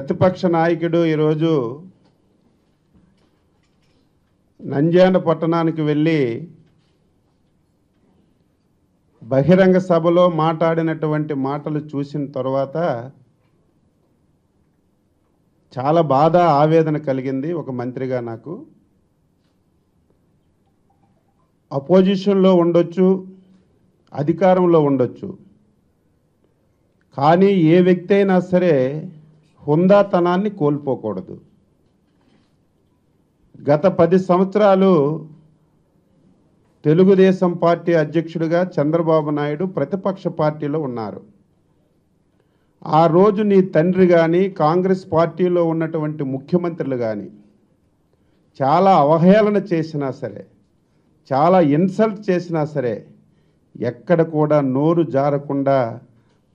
ప్రతిపక్ష నాయకుడు ఈరోజు నంద్యాల పట్టణానికి వెళ్ళి బహిరంగ సభలో మాట్లాడినటువంటి మాటలు చూసిన తర్వాత చాలా బాధ ఆవేదన కలిగింది ఒక మంత్రిగా నాకు. అపోజిషన్లో ఉండొచ్చు అధికారంలో ఉండొచ్చు. కానీ ఏ వ్యక్తి అయినా సరే హుందాతనాన్ని కోల్పోకూడదు. గత పది సంవత్సరాలు తెలుగుదేశం పార్టీ అధ్యక్షుడిగా చంద్రబాబు నాయుడు ప్రతిపక్ష పార్టీలో ఉన్నారు. ఆ రోజు నీ తండ్రి కానీ కాంగ్రెస్ పార్టీలో ఉన్నటువంటి ముఖ్యమంత్రులు కానీ చాలా అవహేళన చేసినా సరే చాలా ఇన్సల్ట్ చేసినా సరే ఎక్కడ కూడా నోరు జారకుండా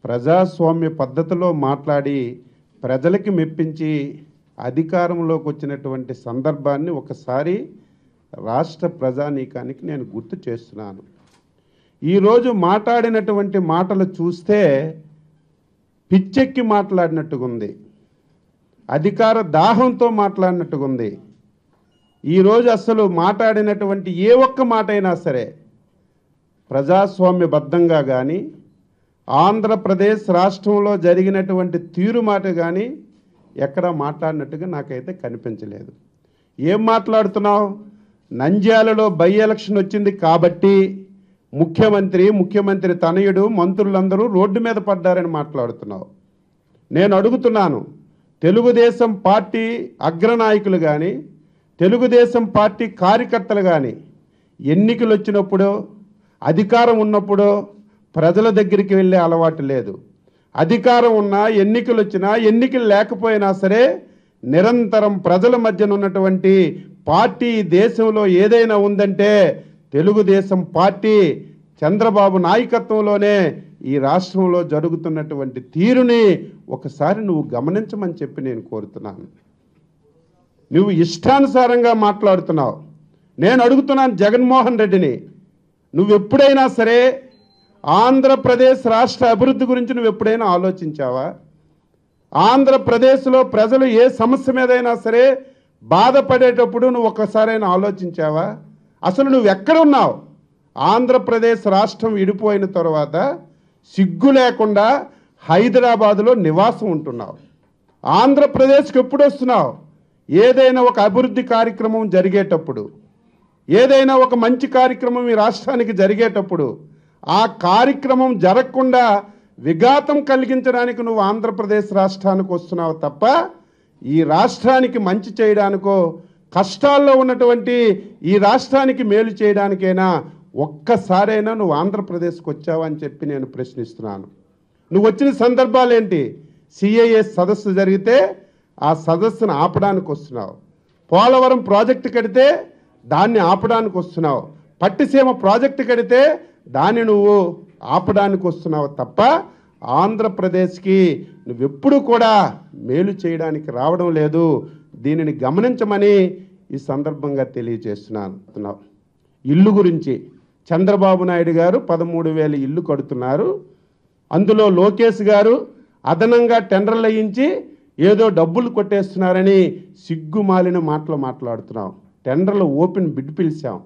ప్రజాస్వామ్య పద్ధతిలో మాట్లాడి ప్రజలకి మెప్పించి అధికారంలోకి వచ్చినటువంటి సందర్భాన్ని ఒకసారి రాష్ట్ర ప్రజానీకానికి నేను గుర్తు చేస్తున్నాను. ఈరోజు మాట్లాడినటువంటి మాటలు చూస్తే పిచ్చెక్కి మాట్లాడినట్టుగా ఉంది అధికార దాహంతో మాట్లాడినట్టుగా ఉంది ఈరోజు అసలు మాట్లాడినటువంటి ఏ ఒక్క మాట అయినా సరే ప్రజాస్వామ్యబద్ధంగా కానీ ఆంధ్రప్రదేశ్ రాష్ట్రంలో జరిగినటువంటి తీరు మాట కానీ ఎక్కడా మాట్లాడినట్టుగా నాకైతే కనిపించలేదు. ఏం మాట్లాడుతున్నావు? నంద్యాలలో బై ఎలక్షన్ వచ్చింది కాబట్టి ముఖ్యమంత్రి ముఖ్యమంత్రి తనయుడు మంత్రులందరూ రోడ్డు మీద పడ్డారని మాట్లాడుతున్నావు. నేను అడుగుతున్నాను తెలుగుదేశం పార్టీ అగ్రనాయకులు కానీ తెలుగుదేశం పార్టీ కార్యకర్తలు కానీ ఎన్నికలు వచ్చినప్పుడు అధికారం ఉన్నప్పుడు ప్రజల దగ్గరికి వెళ్ళే అలవాటు లేదు. అధికారం ఉన్నా ఎన్నికలు వచ్చినా ఎన్నికలు లేకపోయినా సరే నిరంతరం ప్రజల మధ్యన ఉన్నటువంటి పార్టీ దేశంలో ఏదైనా ఉందంటే తెలుగుదేశం పార్టీ చంద్రబాబు నాయకత్వంలోనే ఈ రాష్ట్రంలో జరుగుతున్నటువంటి తీరుని ఒకసారి నువ్వు గమనించమని చెప్పి నేను కోరుతున్నాను. నువ్వు ఇష్టానుసారంగా మాట్లాడుతున్నావు. నేను అడుగుతున్నాను జగన్మోహన్ రెడ్డిని. నువ్వు ఎప్పుడైనా సరే ఆంధ్రప్రదేశ్ రాష్ట్ర అభివృద్ధి గురించి నువ్వు ఎప్పుడైనా ఆలోచించావా? ఆంధ్రప్రదేశ్లో ప్రజలు ఏ సమస్య మీదైనా సరే బాధపడేటప్పుడు నువ్వు ఒక్కసారైనా ఆలోచించావా? అసలు నువ్వు ఎక్కడున్నావు ఆంధ్రప్రదేశ్ రాష్ట్రం విడిపోయిన తర్వాత సిగ్గు లేకుండా హైదరాబాదులో నివాసం ఉంటున్నావు. ఆంధ్రప్రదేశ్కి ఎప్పుడు వస్తున్నావు? ఏదైనా ఒక అభివృద్ధి కార్యక్రమం జరిగేటప్పుడు ఏదైనా ఒక మంచి కార్యక్రమం ఈ రాష్ట్రానికి జరిగేటప్పుడు ఆ కార్యక్రమం జరగకుండా విఘాతం కలిగించడానికి నువ్వు ఆంధ్రప్రదేశ్ రాష్ట్రానికి వస్తున్నావు తప్ప ఈ రాష్ట్రానికి మంచి చేయడానికో కష్టాల్లో ఉన్నటువంటి ఈ రాష్ట్రానికి మేలు చేయడానికైనా ఒక్కసారైనా నువ్వు ఆంధ్రప్రదేశ్కి వచ్చావా అని చెప్పి నేను ప్రశ్నిస్తున్నాను. నువ్వు వచ్చిన సందర్భాలు ఏంటి? సిఐఎస్ సదస్సు జరిగితే ఆ సదస్సును ఆపడానికి వస్తున్నావు. పోలవరం ప్రాజెక్టు కడితే దాన్ని ఆపడానికి వస్తున్నావు. పట్టిసీమ ప్రాజెక్టు కడితే దాన్ని నువ్వు ఆపడానికి వస్తున్నావు తప్ప ఆంధ్రప్రదేశ్కి నువ్వెప్పుడు కూడా మేలు చేయడానికి రావడం లేదు. దీనిని గమనించమని ఈ సందర్భంగా తెలియజేస్తున్నాను. ఇల్లు గురించి చంద్రబాబు నాయుడు గారు పదమూడు వేల ఇల్లు కడుతున్నారు. అందులో లోకేష్ గారు అదనంగా టెండర్లు వేయించి ఏదో డబ్బులు కొట్టేస్తున్నారని సిగ్గుమాలిన మాటలు మాట్లాడుతున్నాం. టెండర్లు ఓపెన్ బిడ్ పిలిచాం.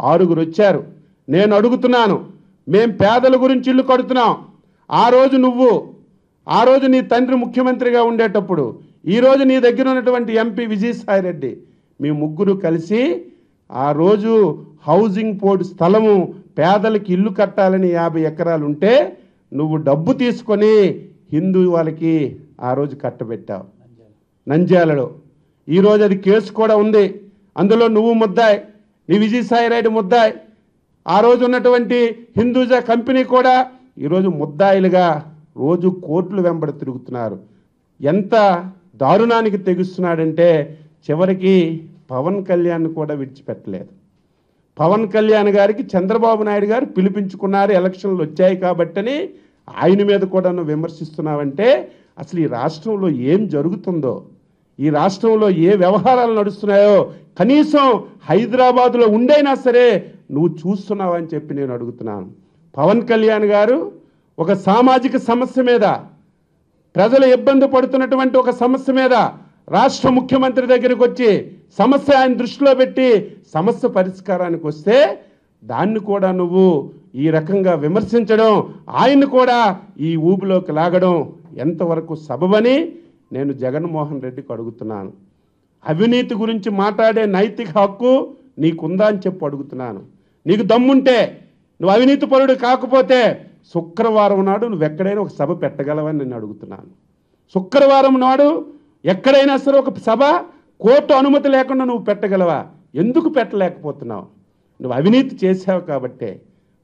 ఆరుగురు వచ్చారు. నేను అడుగుతున్నాను. మేం పేదల గురించి ఇల్లు కడుతున్నాం. ఆ రోజు నువ్వు ఆ రోజు నీ తండ్రి ముఖ్యమంత్రిగా ఉండేటప్పుడు ఈరోజు నీ దగ్గర ఉన్నటువంటి ఎంపీ విజయసాయి రెడ్డి మీ ముగ్గురు కలిసి ఆ రోజు హౌసింగ్ బోర్డు స్థలము పేదలకి ఇల్లు కట్టాలని యాభై ఎకరాలు ఉంటే నువ్వు డబ్బు తీసుకొని హిందూ వాళ్ళకి ఆ రోజు కట్టబెట్టావు. నంద్యాలలో. ఈరోజు అది కేసు కూడా ఉంది. అందులో నువ్వు ముద్దాయి. నీ విజయసాయి రెడ్డి ముద్దాయి. ఆ రోజు ఉన్నటువంటి హిందూజా కంపెనీ కూడా ఈరోజు ముద్దాయిలుగా రోజు కోర్టులు వెంబడి తిరుగుతున్నారు. ఎంత దారుణానికి తెగుస్తున్నాడంటే చివరికి పవన్ కళ్యాణ్ కూడా విడిచిపెట్టలేదు. పవన్ కళ్యాణ్ గారికి చంద్రబాబు నాయుడు గారు పిలిపించుకున్నారు ఎలక్షన్లు వచ్చాయి కాబట్టని ఆయన మీద కూడా నువ్వు విమర్శిస్తున్నావంటే అసలు ఈ రాష్ట్రంలో ఏం జరుగుతుందో ఈ రాష్ట్రంలో ఏ వ్యవహారాలు నడుస్తున్నాయో కనీసం హైదరాబాదులో ఉండైనా సరే నువ్వు చూస్తున్నావని చెప్పి నేను అడుగుతున్నాను. పవన్ కళ్యాణ్ గారు ఒక సామాజిక సమస్య మీద ప్రజలు ఇబ్బంది పడుతున్నటువంటి ఒక సమస్య మీద రాష్ట్ర ముఖ్యమంత్రి దగ్గరికి వచ్చి సమస్య ఆయన దృష్టిలో పెట్టి సమస్య పరిష్కారానికి వస్తే దాన్ని కూడా నువ్వు ఈ రకంగా విమర్శించడం ఆయన్ని కూడా ఈ ఊబిలోకి లాగడం ఎంతవరకు సబబని నేను జగన్మోహన్ రెడ్డికి అడుగుతున్నాను. అవినీతి గురించి మాట్లాడే నైతిక హక్కు నీకుందా అని చెప్పి అడుగుతున్నాను. నీకు దమ్ముంటే నువ్వు అవినీతి పరుడు కాకపోతే శుక్రవారం నాడు నువ్వు ఎక్కడైనా ఒక సభ పెట్టగలవని నేను అడుగుతున్నాను. శుక్రవారం నాడు ఎక్కడైనా సరే ఒక సభ కోర్టు అనుమతి లేకుండా నువ్వు పెట్టగలవా? ఎందుకు పెట్టలేకపోతున్నావు? నువ్వు అవినీతి చేసావు కాబట్టే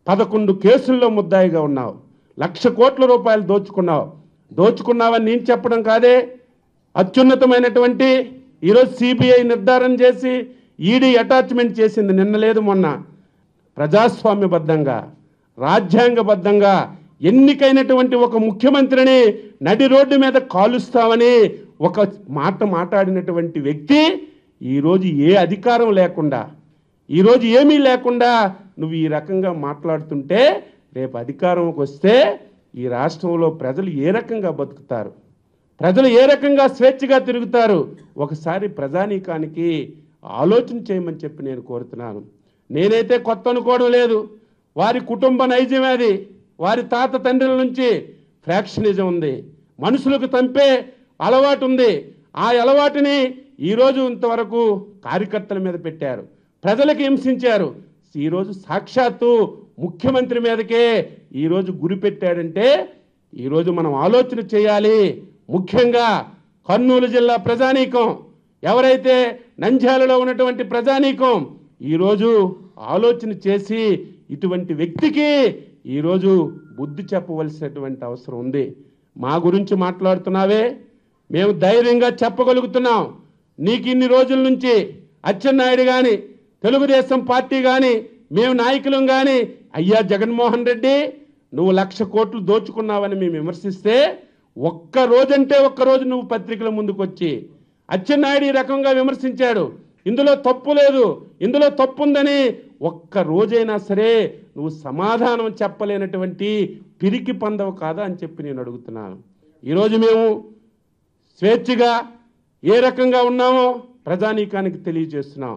పదకొండు కేసుల్లో ముద్దాయిగా ఉన్నావు. లక్ష కోట్ల రూపాయలు దోచుకున్నావు. దోచుకున్నావని నేను చెప్పడం కాదే. అత్యున్నతమైనటువంటి ఈరోజు సిబిఐ నిర్ధారణ చేసి ఈడీ అటాచ్మెంట్ చేసింది నిన్న లేదు మొన్న. ప్రజాస్వామ్యబద్ధంగా రాజ్యాంగబద్ధంగా ఎన్నికైనటువంటి ఒక ముఖ్యమంత్రిని నడి రోడ్డు మీద కాలుస్తామని ఒక మాట మాట్లాడినటువంటి వ్యక్తి ఈరోజు ఏ అధికారం లేకుండా ఈరోజు ఏమీ లేకుండా నువ్వు ఈ రకంగా మాట్లాడుతుంటే రేపు అధికారంకి వస్తే ఈ రాష్ట్రంలో ప్రజలు ఏ రకంగా బతుకుతారు? ప్రజలు ఏ రకంగా స్వేచ్ఛగా తిరుగుతారు? ఒకసారి ప్రజానీకానికి ఆలోచన చేయమని చెప్పి నేను కోరుతున్నాను. నేనైతే కొత్త అనుకోవడం లేదు. వారి కుటుంబ నైజమే అది. వారి తాత తండ్రుల నుంచి ఫ్రాక్షనిజం ఉంది. మనుషులకు తంపే అలవాటు ఉంది. ఆ అలవాటుని ఈరోజు ఇంతవరకు కార్యకర్తల మీద పెట్టారు. ప్రజలకు హింసించారు. ఈరోజు సాక్షాత్తు ముఖ్యమంత్రి మీదకే ఈరోజు గురి పెట్టాడంటే ఈరోజు మనం ఆలోచన చేయాలి. ముఖ్యంగా కర్నూలు జిల్లా ప్రజానీకం. ఎవరైతే నంద్యాలలో ఉన్నటువంటి ప్రజానీకం ఈరోజు ఆలోచన చేసి ఇటువంటి వ్యక్తికి ఈరోజు బుద్ధి చెప్పవలసినటువంటి అవసరం ఉంది. మా గురించి మాట్లాడుతున్నావే? మేము ధైర్యంగా చెప్పగలుగుతున్నాం. నీకు ఇన్ని రోజుల నుంచి అచ్చెన్నాయుడు కానీ తెలుగుదేశం పార్టీ కానీ మేము నాయకులం కానీ అయ్యా జగన్మోహన్ రెడ్డి నువ్వు లక్ష కోట్లు దోచుకున్నావని మేము విమర్శిస్తే ఒక్క రోజంటే ఒక్క రోజు నువ్వు పత్రికల ముందుకు వచ్చి అచ్చెన్నాయుడు ఈ రకంగా విమర్శించాడు. ఇందులో తప్పు లేదు. ఇందులో తప్పు ఉందని ఒక్క రోజైనా సరే నువ్వు సమాధానం చెప్పలేనటువంటి పిరికి పందవు కాదా అని చెప్పి నేను అడుగుతున్నాను. ఈరోజు మేము స్వేచ్ఛగా ఏ రకంగా ఉన్నామో ప్రజానీకానికి తెలియజేస్తున్నాం.